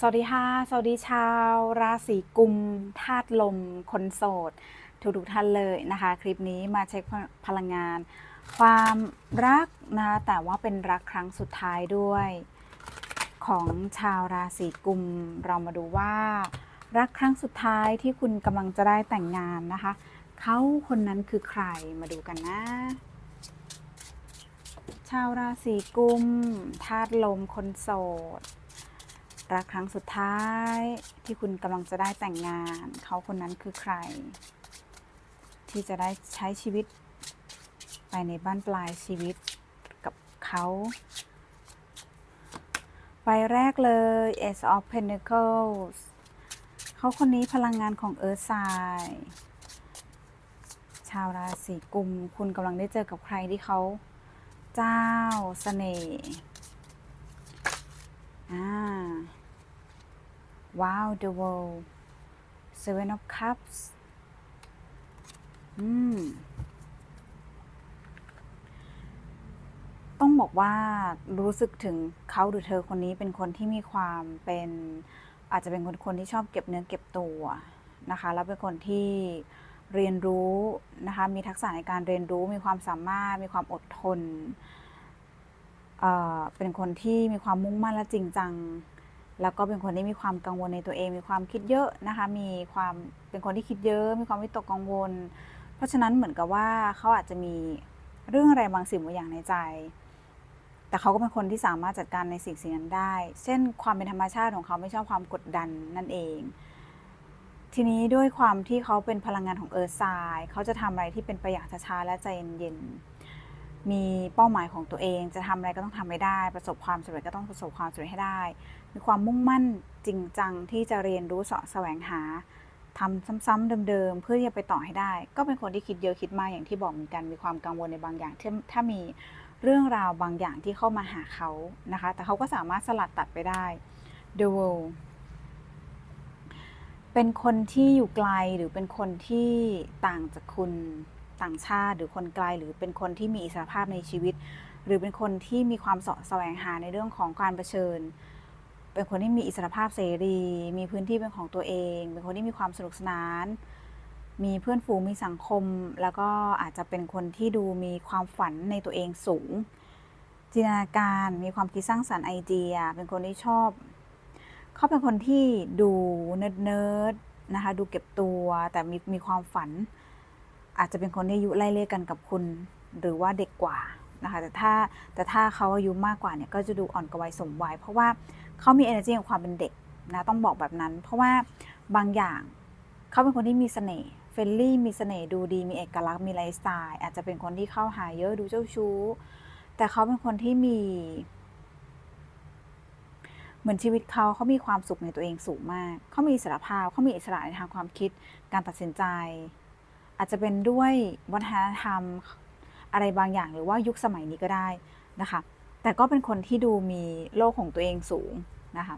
สวัสดีค่ะ สวัสดีชาว ราศีกุมธาตุลม คนโสด ทุกทุกท่านเลยนะคะ คลิปนี้มาเช็คพลังงาน ความรักนะคะแต่ว่าเป็นรักครั้งสุดท้ายด้วย ของชาวราศีกุม เรามาดูว่า รักครั้งสุดท้ายที่คุณกำลังจะได้แต่งงานนะคะเขาคนนั้นคือใครมาดูกันนะ ชาวราศีกุมธาตุลมคนโสด รักครั้งสุดท้ายที่คุณกำลังจะได้แต่งงาน เขาคนนั้นคือใคร ที่จะได้ใช้ชีวิต ไปในบ้านปลายชีวิตกับเขาใบแรกเลย Ace of Pentacles เขาคนนี้พลังงานของ Earth Sign ชาวราศีกุม คุณกำลังได้เจอกับใครที่เขาเจ้าเสน่ห์อ่า ว้าว the world seven of cups อืม ต้องบอกว่ารู้สึกถึงเขาหรือเธอคนนี้เป็นคนที่มีความเป็นอาจจะเป็นคนคนที่ชอบเก็บเนื้อเก็บตัวนะคะ แล้วเป็นคนที่เรียนรู้นะคะ มีทักษะในการเรียนรู้ มีความสามารถ มีความอดทนเอ่อเป็นคนที่มีความมุ่งมั่นและจริงจัง แล้วก็เป็นคนที่มีความกังวลในตัวเอง มีความคิดเยอะนะคะ มีความเป็นคนที่คิดเยอะ มีความวิตกกังวล เพราะฉะนั้นเหมือนกับว่าเขาอาจจะมีเรื่องอะไรบางสิ่งบางอย่างในใจ แต่เขาก็เป็นคนที่สามารถจัดการในสิ่งสิ่งนั้นได้ เช่น ความเป็นธรรมชาติของเขาไม่ชอบความกดดันนั่นเอง ทีนี้ด้วยความที่เขาเป็นพลังงานของเอิร์ธไซด์เขาจะทำอะไรที่เป็นไปอย่างช้าและใจเย็นๆ มีเป้าหมายของตัวเอง จะทำอะไรก็ต้องทำให้ได้ ประสบความสำเร็จก็ต้องประสบความสำเร็จให้ได้ มีความมุ่งมั่นจริงจังที่จะเรียนรู้เสาะแสวงหาทำซ้ำๆเดิมๆ เพื่อที่จะไปต่อให้ได้ ก็เป็นคนที่คิดเยอะคิดมากอย่างที่บอกเหมือนกัน มีความกังวลในบางอย่างที่ถ้ามีเรื่องราวบางอย่างที่เข้ามาหาเขานะคะ แต่เขาก็สามารถสลัดตัดไปได้ The world เป็นคนที่อยู่ไกลหรือเป็นคนที่ต่างจากคุณ ต่างชาติ หรือคนไกลหรือเป็นคนที่มีอิสรภาพในชีวิต หรือเป็นคนที่มีความสะแสวงหาในเรื่องของการเผชิญ เป็นคนที่มีอิสรภาพเสรี มีพื้นที่เป็นของตัวเอง เป็นคนที่มีความสนุกสนาน มีเพื่อนฝูงมีสังคม แล้วก็อาจจะเป็นคนที่ดูมีความฝันในตัวเองสูง จินตนาการมีความคิดสร้างสรรค์ไอเดีย เป็นคนที่ชอบเขาเป็นคนที่ดูเนิร์ดเนิร์ดๆนะคะดูเก็บตัวแต่มีมีความฝัน อาจจะเป็นคนที่อายุไล่เลี่ยกันกับคุณ หรือว่าเด็กกว่านะคะแต่ถ้าแต่ถ้าเขาอายุมากกว่าเนี่ยก็จะดูอ่อนกว่าวัยสมวัยเพราะว่าเขามี energy ของความเป็นเด็กนะต้องบอกแบบนั้น เพราะว่าบางอย่างเขาเป็นคนที่มีเสน่ห์เฟรนลี่มีเสน่ห์ดูดีมีเอกลักษณ์มีไลฟ์สไตล์อาจจะเป็นคนที่เข้าหาเยอะดูเจ้าชู้ แต่เขาเป็นคนที่มี เหมือนชีวิตเขาเขามีความสุขในตัวเองสูงมากเขามีอิสรภาพเขามีอิสระในทางความคิดการตัดสินใจ อาจจะเป็นด้วยวัฒนธรรมอะไรบางอย่างหรือว่ายุคสมัยนี้ก็ได้นะคะ แต่ก็เป็นคนที่ดูมีโลกของตัวเองสูงนะคะ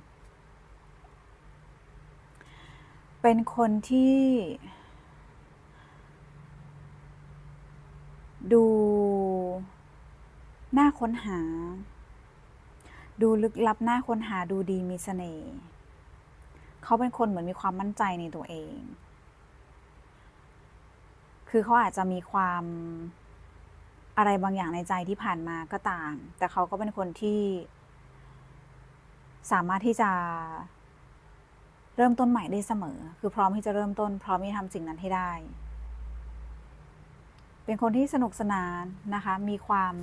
เป็นคนที่ ดูน่าค้นหา ดูลึกลับน่าค้นหาดูดีมีเสน่ห์เขาเป็นคนเหมือนมีความมั่นใจในตัวเอง คือเขาอาจจะมีความอะไรบางอย่างในใจที่ผ่านมาก็ตาม แต่เขาก็เป็นคนที่ สามารถที่จะเริ่มต้นใหม่ได้เสมอ คือพร้อมที่จะเริ่มต้น พร้อมที่จะทำสิ่งนั้นให้ได้ เป็นคนที่สนุกสนานนะคะ มีความ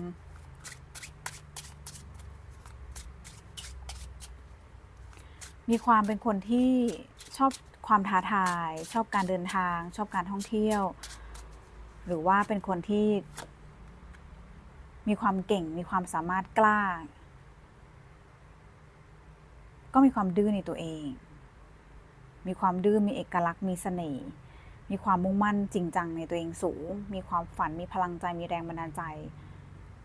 มีความเป็นคนที่ชอบความท้าทาย ชอบการเดินทาง ชอบการท่องเที่ยว หรือว่าเป็นคนที่ มีความเก่ง มีความสามารถกล้า ก็มีความดื้อในตัวเอง มีความดื้อ มีเอกลักษณ์ มีเสน่ห์ มีความมุ่งมั่นจริงจังในตัวเองสูง มีความฝัน มีพลังใจ มีแรงบันดาลใจ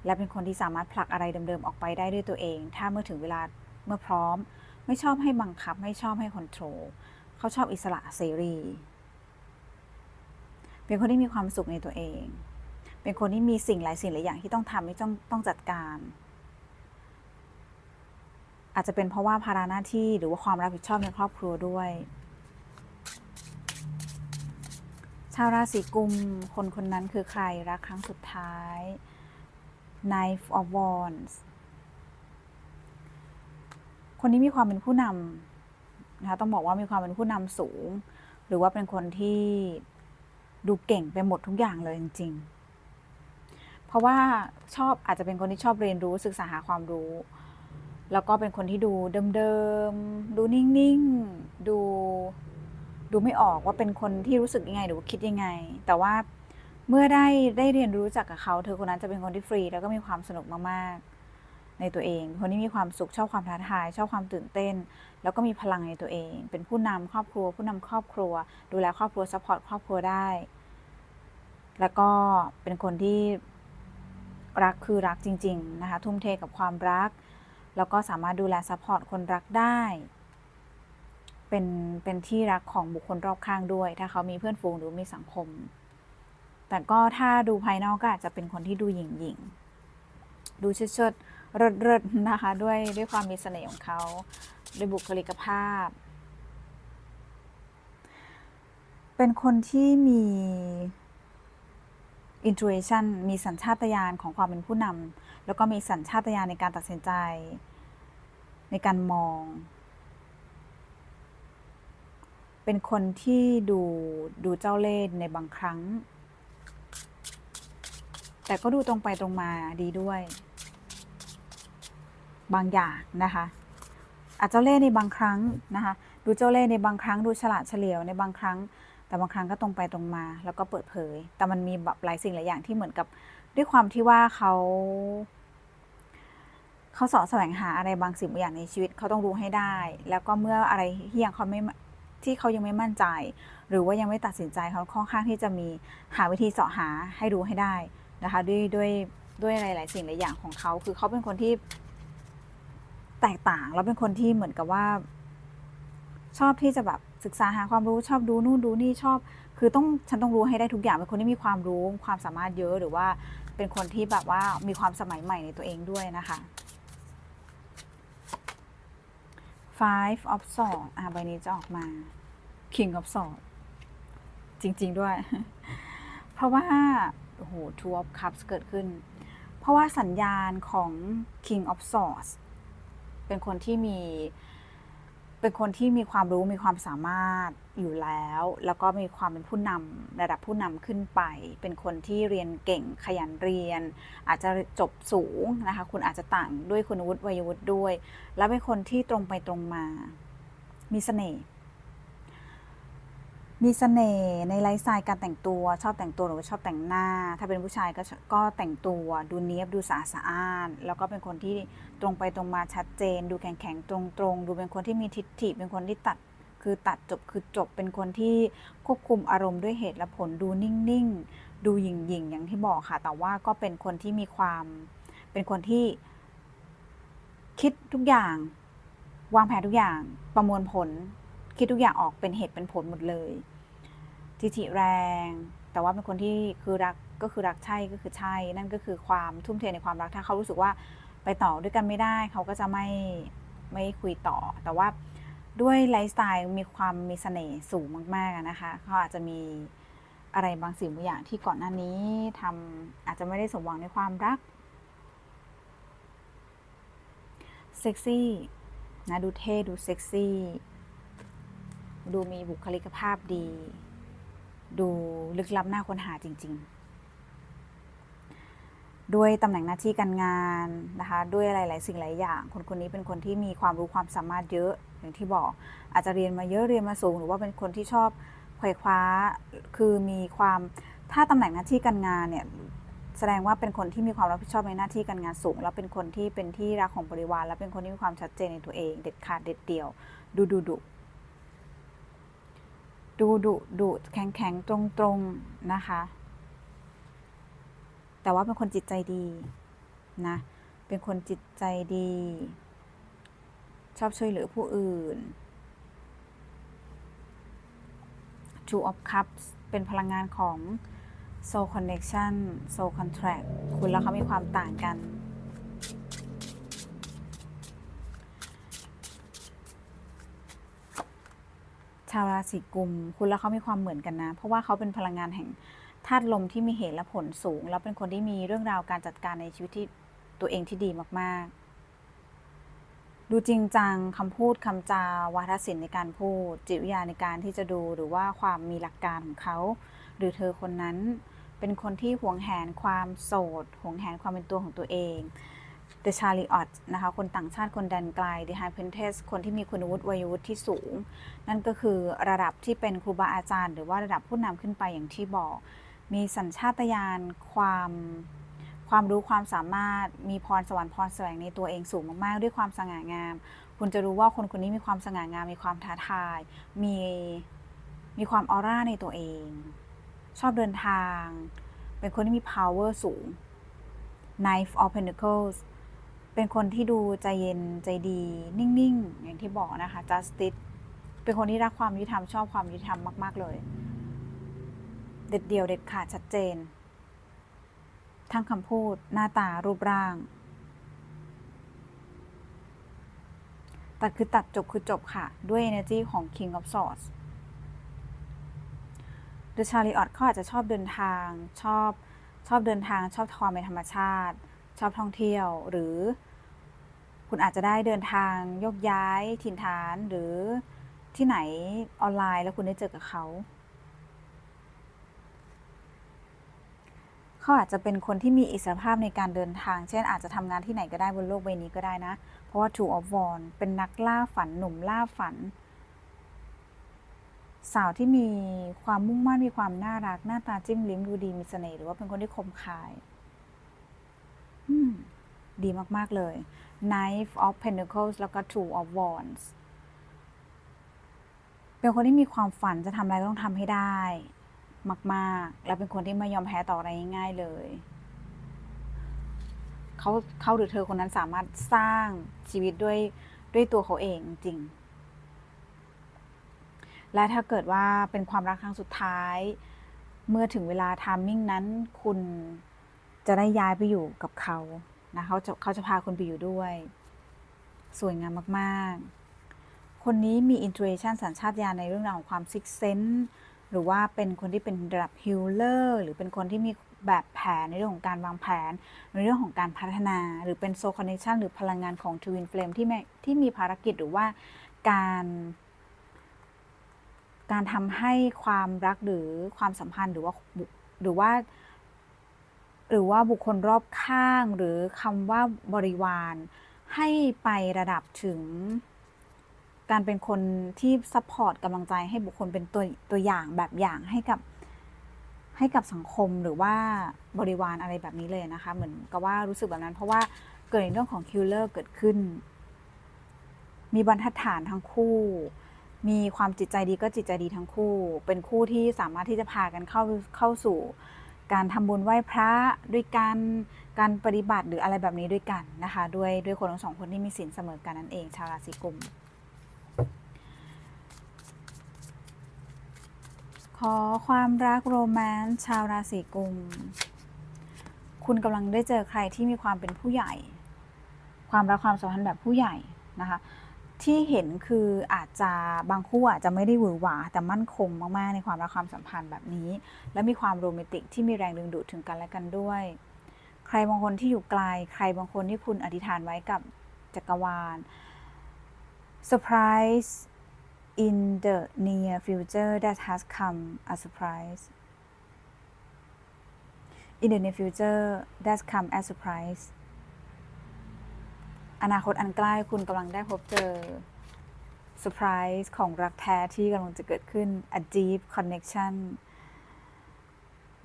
และเป็นคนที่สามารถผลักอะไรเดิมๆออกไปได้ด้วยตัวเอง ถ้าเมื่อถึงเวลา เมื่อพร้อม ไม่ชอบให้บังคับ ไม่ชอบให้คอนโทรล เขาชอบอิสระเสรี เป็นคนที่มีความสุขในตัวเอง เป็นคนที่มีสิ่งหลายสิ่งหลายอย่างที่ต้องทำที่ต้องต้องจัดการอาจอาจจะเป็นเพราะว่าภาระหน้าที่หรือว่าความรับผิดชอบในครอบครัวด้วย ชาวราศีกุมคนคนนั้นคือใครรักครั้งสุดท้าย Knife of Wands คนนี้มีความเป็นผู้นำนะคะต้องบอกว่ามีความเป็นผู้นำสูง หรือว่าเป็นคนที่ ดูเก่งไปหมดทุกอย่างเลยจริง ๆ เพราะว่าชอบอาจจะเป็นคนที่ชอบเรียนรู้ศึกษาหาความรู้ แล้วก็เป็นคนที่ดูเดิมๆ ดูนิ่งๆ ดูดูไม่ออกว่าเป็นคนที่รู้สึกยังไงหรือว่าคิดยังไง แต่ว่าเมื่อได้ได้เรียนรู้จักกับเขา เธอคนนั้นจะเป็นคนที่ฟรี แล้วก็มีความสนุกมากๆ ในตัวเองคนที่มีความสุขชอบความท้าทาย ชอบความตื่นเต้น แล้วก็มีพลังในตัวเอง เป็นผู้นำครอบครัว ผู้นำครอบครัว ดูแลครอบครัวซัพพอร์ตครอบครัวได้ แล้วก็เป็นคนที่รักคือรักจริง ๆ นะคะ ทุ่มเทกับความรัก แล้วก็สามารถดูแลซัพพอร์ตคนรักได้ เป็นเป็นที่รักของบุคคลรอบข้างด้วย ถ้าเขามีเพื่อนฝูงหรือมีสังคม แต่ก็ถ้าดูภายนอกก็อาจจะเป็นคนที่ดูหยิ่งหยิ่งดูเชิดเชิดๆ เริดๆนะคะ ด้วยด้วยความมีเสน่ห์ของเขาด้วยบุคลิกภาพ เป็นคนที่มี intuition มีสัญชาตญาณของความเป็นผู้นำแล้วก็มีสัญชาตญาณในการตัดสินใจ ในการมอง เป็นคนที่ดูดูเจ้าเล่ห์ในบางครั้ง แต่ก็ดูตรงไปตรงมาดีด้วย บางอย่างนะคะอาจเจ้าเล่ห์ในบางครั้งนะคะดูเจ้าเล่ห์ในบางครั้งดูฉลาดเฉลียวในบางครั้ง แต่บางครั้งก็ตรงไปตรงมา แล้วก็เปิดเผย แต่มันมีแบบหลายสิ่งหลายอย่างที่เหมือนกับด้วยความที่ว่าเขาเขาสาะแสวงหาอะไรบางสิ่งบางอย่างในชีวิตเขาต้องรู้ให้ได้ แล้วก็เมื่ออะไรที่ยังเขาไม่ที่เขายังไม่มั่นใจ หรือว่ายังไม่ตัดสินใจเขาค่อนข้างที่จะมีหาวิธีเสาะหาให้รู้ให้ได้นะคะด้วยด้วยด้วยหลาย ๆ สิ่งหลายอย่างของเขา คือเขาเป็นคนที่ แตกต่างแล้วเป็นคนที่เหมือนกับว่า ชอบที่จะแบบศึกษาหาความรู้ชอบดูนู่นดูนี่ชอบ คือต้องฉันต้องรู้ให้ได้ทุกอย่างเป็นคนที่มีความรู้ความสามารถเยอะหรือว่าเป็นคนที่แบบว่ามีความสมัยใหม่ในตัวเองด้วยนะคะ five of swords อะใบนี้จะออกมา king of swords จริง ๆ ด้วย เพราะว่าโอ้โห two of cups เกิดขึ้น เพราะว่าสัญญาณของ king of swords เป็นคนที่มี เป็นคนที่มีความรู้มีความสามารถอยู่แล้ว แล้วก็มีความเป็นผู้นำระดับผู้นำขึ้นไป เป็นคนที่เรียนเก่งขยันเรียน อาจจะจบสูงนะคะ คุณอาจจะต่างด้วยคุณวุฒิวัยวุฒิด้วย แล้วเป็นคนที่ตรงไปตรงมา มีเสน่ห์ มีเสน่ห์ในไลฟ์สไตล์การแต่งตัวชอบแต่งตัวหรือว่าชอบแต่งหน้า ถ้าเป็นผู้ชายก็ก็แต่งตัวดูเนี้ยบดูสะอาดสะอ้าน แล้วก็เป็นคนที่ตรงไปตรงมาชัดเจน ดูแข็งแข็งตรงตรงๆดูเป็นคนที่มีทิฏฐิเป็นคนที่ตัดคือตัดจบคือจบเป็นคนที่ควบคุมอารมณ์ด้วยเหตุและผลดูนิ่งๆ ดูหยิ่งๆอย่างที่บอกค่ะ แต่ว่าก็เป็นคนที่มีความเป็นคนที่คิดทุกอย่าง วางแผนทุกอย่างประมวลผลคิดทุกอย่างออกเป็นเหตุเป็นผลหมดเลย ทิฐิแรง แต่ว่าเป็นคนที่คือรักก็คือรักใช่ก็คือใช่ นั่นก็คือความทุ่มเทในความรักถ้าเขารู้สึกว่าไปต่อด้วยกันไม่ได้ เขาก็จะไม่ไม่คุยต่อ แต่ว่าด้วยไลฟ์สไตล์มีความมีเสน่ห์สูงมากๆนะคะเขาอาจจะมีอะไรบางสิ่งบางอย่างที่ก่อนหน้านี้ทำอาจจะไม่ได้สมหวังในความรักเซ็กซี่นะดูเท่ ดูเซ็กซี่ ดูมีบุคลิกภาพดี ดูลึกลับน่าค้นหาจริง ๆ ด้วยตำแหน่งหน้าที่การงานนะคะ ด้วยหลาย ๆ สิ่งหลายอย่าง คนคนนี้เป็นคนที่มีความรู้ความสามารถเยอะอย่างที่บอก อาจจะเรียนมาเยอะเรียนมาสูง หรือว่าเป็นคนที่ชอบไขว่คว้าคือมีความถ้าตำแหน่งหน้าที่การงานเนี่ยแสดงว่าเป็นคนที่มีความรับผิดชอบในหน้าที่การงานสูง แล้วเป็นคนที่เป็นที่รักของบริวาร และเป็นคนที่มีความชัดเจนในตัวเอง เด็ดขาดเด็ดเดี่ยว ดูดุดุ ดูดุดุแข็งแข็งตรงตรงนะคะ แต่ว่าเป็นคนจิตใจดีนะ เป็นคนจิตใจดี ชอบช่วยเหลือผู้อื่น Two of Cups เป็นพลังงานของ Soul Connection Soul Contract คุณแล้วเขามีความต่างกัน ชาวราศีกุม คุณและเขามีความเหมือนกันนะ เพราะว่าเขาเป็นพลังงานแห่งธาตุลมที่มีเหตุและผลสูง แล้วเป็นคนที่มีเรื่องราวการจัดการในชีวิตที่ตัวเองที่ดีมาก ๆ ดูจริงจังคำพูดคำจาวาทศิลป์ในการพูด จิตวิทยาในการที่จะดูหรือว่าความมีหลักการของเขา หรือเธอคนนั้นเป็นคนที่หวงแหนความโสดหวงแหนความเป็นตัวของตัวเอง The Chariot นะคะ คนต่างชาติคนแดนไกล The High Priestess คนที่มีคุณวุฒิวัยวุฒิที่สูง นั่นก็คือระดับที่เป็นครูบาอาจารย์ หรือว่าระดับผู้นำขึ้นไปอย่างที่บอก มีสัญชาตญาณความความรู้ความสามารถมีพรสวรรค์พรแสวงในตัวเองสูงมากๆ ด้วยความสง่างาม คุณจะรู้ว่าคนคนนี้มีความสง่างามมีความท้าทาย มีมีความออร่าในตัวเอง ชอบเดินทาง เป็นคนที่มี power สูง Knife of Pentacles เป็นคนที่ดูใจเย็นใจดี นิ่งๆ อย่างที่บอกนะคะ justice เป็นคนที่รักความยุติธรรมชอบความยุติธรรมมาก ๆ เลย เด็ดเดี่ยวเด็ดขาดชัดเจน ทั้งคำพูดหน้าตารูปร่าง ตัดคือตัดจบคือจบค่ะ ด้วย energy ของ King of Swords The Chariot เขาอาจจะชอบเดินทาง ชอบชอบเดินทาง ชอบความเป็นธรรมชาติ ชอบท่องเที่ยวหรือ คุณอาจจะได้เดินทางยกย้ายถิ่นฐานหรือที่ไหนออนไลน์แล้วคุณได้เจอกับเขา เขาอาจจะเป็นคนที่มีอิสรภาพในการเดินทาง เช่นอาจจะทำงานที่ไหนก็ได้บนโลกใบนี้ก็ได้นะ เพราะว่า Two of Wands เป็นนักล่าฝันหนุ่มล่าฝัน สาวที่มีความมุ่งมั่นมีความน่ารัก หน้าตาจิ้มลิ้มดูดีมีเสน่ห์หรือว่าเป็นคนที่คมคาย อืมดีมาก ๆ เลย Knife of Pentacles แล้วก็ Two of Wands เป็นคนที่มีความฝันจะทำอะไรก็ต้องทำให้ได้ มาก ๆ แล้วเป็นคนที่ไม่ยอมแพ้ต่ออะไรง่ายๆเลยเขาเขาหรือเธอคนนั้นสามารถสร้างชีวิตด้วยด้วยตัวเขาเองจริง และถ้าเกิดว่าเป็นความรักครั้งสุดท้าย เมื่อถึงเวลาทามมิ่งนั้น คุณจะได้ย้ายไปอยู่กับเขา นะเขาจะเขาจะพาคุณไปอยู่ด้วย สวยงามมากๆ คนนี้มี intuition สัญชาตญาณในเรื่องราวของความ six sense หรือว่าเป็นคนที่เป็นระดับ healer หรือเป็นคนที่มีแบบแผนในเรื่องของการวางแผน ในเรื่องของการพัฒนา หรือเป็น soul connection หรือพลังงานของ twin flame ที่ม่ที่มีภารกิจหรือว่าการการทำให้ความรักหรือความสัมพันธ์หรือว่าหรือว่า หรือว่าบุคคลรอบข้างหรือคำว่าบริวาร ให้ไประดับถึง การเป็นคนที่ซัพพอร์ตกำลังใจให้บุคคลเป็นตัวตัวอย่างแบบอย่างให้กับให้กับสังคมหรือว่าบริวารอะไรแบบนี้เลยนะคะ เหมือนกับว่ารู้สึกแบบนั้น เพราะว่าเกิดในเรื่องของคิลเลอร์เกิดขึ้น มีบรรทัดฐานทั้งคู่ มีความจิตใจดีก็จิตใจดีทั้งคู่ เป็นคู่ที่สามารถที่จะพากันเข้าเข้าสู่ การทำบุญไหว้พระด้วยกันการปฏิบัติหรืออะไรแบบนี้ด้วยกันนะคะด้วยด้วยคนทั้งสองคนที่มีศีลเสมอกันนั่นเองชาวราศีกุม ขอความรักโรแมนต์ชาวราศีกุม คุณกำลังได้เจอใครที่มีความเป็นผู้ใหญ่ ความรักความสัมพันธ์แบบผู้ใหญ่นะคะ ที่เห็นคืออาจจะบางคู่อาจจะไม่ได้หวือหวาแต่มั่นคงมากๆ ในความรักความสัมพันธ์แบบนี้ และมีความโรแมนติกที่มีแรงดึงดูดถึงกันและกันด้วย ใครบางคนที่อยู่ไกล ใครบางคนที่คุณอธิษฐานไว้กับจักรวาล surprise in the near future that has come a surprise in the near future that come as surprise อนาคตอันใกล้คุณกำลังได้พบเจอเซอร์ไพรส์ของรักแท้ที่กำลังจะเกิดขึ้น a deep connection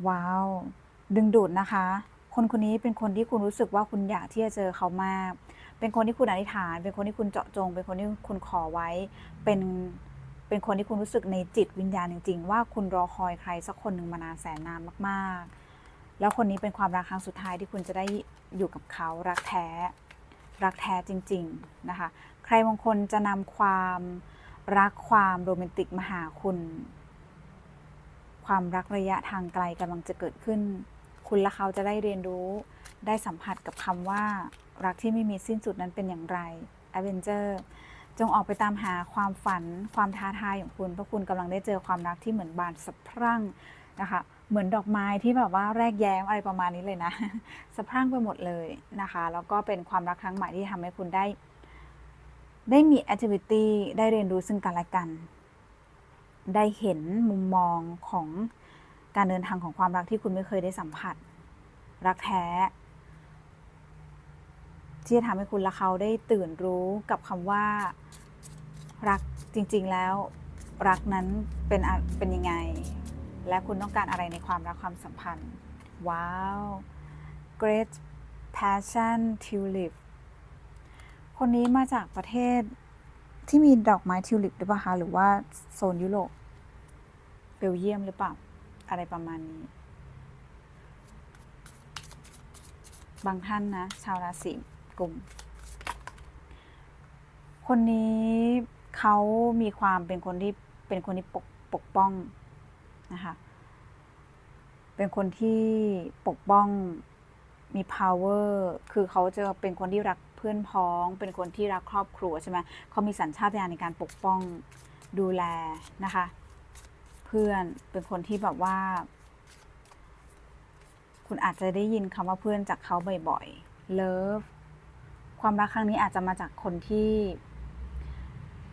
ว้าว ดึงดูดนะคะ คนคนนี้เป็นคนที่คุณรู้สึกว่าคุณอยากที่จะเจอเขามาก เป็นคนที่คุณอธิษฐาน เป็นคนที่คุณเจาะจง เป็นคนที่คุณขอไว้ เป็นเป็นคนที่คุณรู้สึกในจิตวิญญาณจริง ๆ ว่าคุณรอคอยใครสักคนหนึ่งมานานแสนนานมาก ๆ แล้วคนนี้เป็นความรักครั้งสุดท้ายที่คุณจะได้อยู่กับเขารักแท้ รักแท้จริงๆนะคะ ใครบางคนจะนำความรักความโรแมนติกมาหาคุณ ความรักระยะทางไกลกำลังจะเกิดขึ้น คุณและเขาจะได้เรียนรู้ได้สัมผัสกับคำว่า รักที่ไม่มีสิ้นสุดนั้นเป็นอย่างไร a v e n g e r จงออกไปตามหาความฝันความท้าทายของคุณ เพราะคุณกำลังได้เจอความรักที่เหมือนบานสะพรั่ง นะคะ เหมือนดอกไม้ที่แบบว่าแรกแย้มอะไรประมาณนี้เลยนะ สะพรั่งไปหมดเลยนะคะ แล้วก็เป็นความรักครั้งใหม่ที่ทำให้คุณได้ ได้มีแอคทิวิตี้ได้เรียนรู้ซึ่งกันและกัน ได้เห็นมุมมองของการเดินทางของความรักที่คุณไม่เคยได้สัมผัส รักแท้ ที่จะทำให้คุณและเขาได้ตื่นรู้กับคำว่า รักจริง ๆ แล้ว รักนั้นเป็นเป็นยังไง และคุณต้องการอะไรในความรักความสัมพันธ์ ว้าว Great Passion Tulip คนนี้มาจากประเทศที่มีดอกไม้ทิวลิปหรือเปล่าคะหรือว่าโซนยุโรปเบลเยียมหรือเปล่า อะไรประมาณนี้ บางท่านนะ ชาวราศีกุมคนนี้เขามีความเป็นคนที่เป็นคนที่ปกปกป้อง นะคะ เป็นคนที่ปกป้องมี power คือเขาจะเป็นคนที่รักเพื่อนพ้อง เป็นคนที่รักครอบครัวใช่ไหมเขามีสัญชาตญาณในการปกป้องดูแลนะคะ เพื่อนเป็นคนที่แบบว่า คุณอาจจะได้ยินคำว่าเพื่อนจากเขาบ่อยๆ love ความรักครั้งนี้อาจจะมาจากคนที่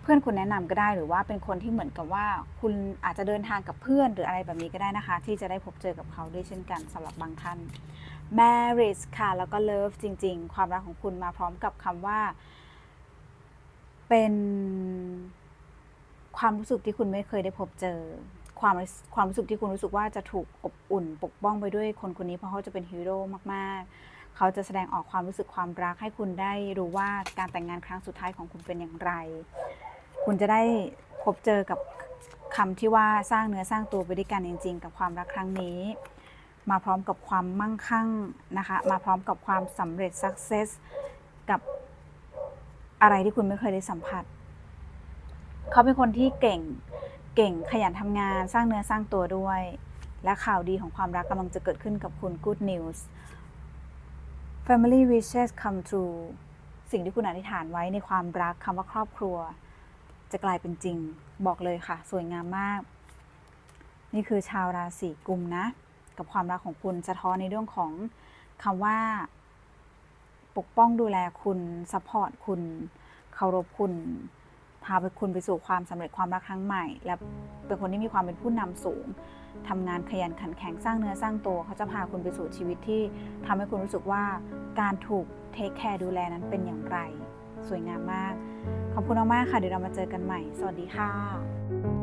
เพื่อนคุณแนะนำก็ได้หรือว่าเป็นคนที่เหมือนกับว่า คุณอาจจะเดินทางกับเพื่อนหรืออะไรแบบนี้ก็ได้นะคะ ที่จะได้พบเจอกับเขาด้วยเช่นกันสำหรับบางท่าน marriage ค่ะ แล้วก็ love จริง ๆ ความรักของคุณมาพร้อมกับคำว่า เป็นความรู้สึกที่คุณไม่เคยได้พบเจอ ความความรู้สึกที่คุณรู้สึกว่าจะถูกอบอุ่น ปกป้องไปด้วยคนคนนี้เพราะเขาจะเป็นฮีโร่มาก ๆเขาจะแสดงออกความรู้สึกความรักให้คุณได้รู้ว่าการแต่งงานครั้งสุดท้ายของคุณเป็นอย่างไร คุณจะได้พบเจอกับคำที่ว่าสร้างเนื้อสร้างตัวไปด้วยกันจริง ๆ กับความรักครั้งนี้ มาพร้อมกับความมั่งคั่งนะคะ มาพร้อมกับความสำเร็จ success กับอะไรที่คุณไม่เคยได้สัมผัส เขาเป็นคนที่เก่งเก่งขยันทำงานสร้างเนื้อสร้างตัวด้วย และข่าวดีของความรักกำลังจะเกิดขึ้นกับคุณ good news family wishes come true สิ่งที่คุณอธิษฐานไว้ในความรักคำว่าครอบครัว จะกลายเป็นจริง บอกเลยค่ะ สวยงามมาก นี่คือชาวราศีกุมนะ กับความรักของคุณสะท้อนในเรื่องของคำว่า ปกป้องดูแลคุณซัพพอร์ตคุณเคารพคุณพาไปคุณไปสู่ความสำเร็จความรักครั้งใหม่ และเป็นคนที่มีความเป็นผู้นำสูงทำงานขยันขันแข็งสร้างเนื้อสร้างตัว เขาจะพาคุณไปสู่ชีวิตที่ทำให้คุณรู้สึกว่าการถูกเทคแคร์ดูแลนั้นเป็นอย่างไร สวยงามมาก ขอบคุณมากๆค่ะ เดี๋ยวเรามาเจอกันใหม่ สวัสดีค่ะ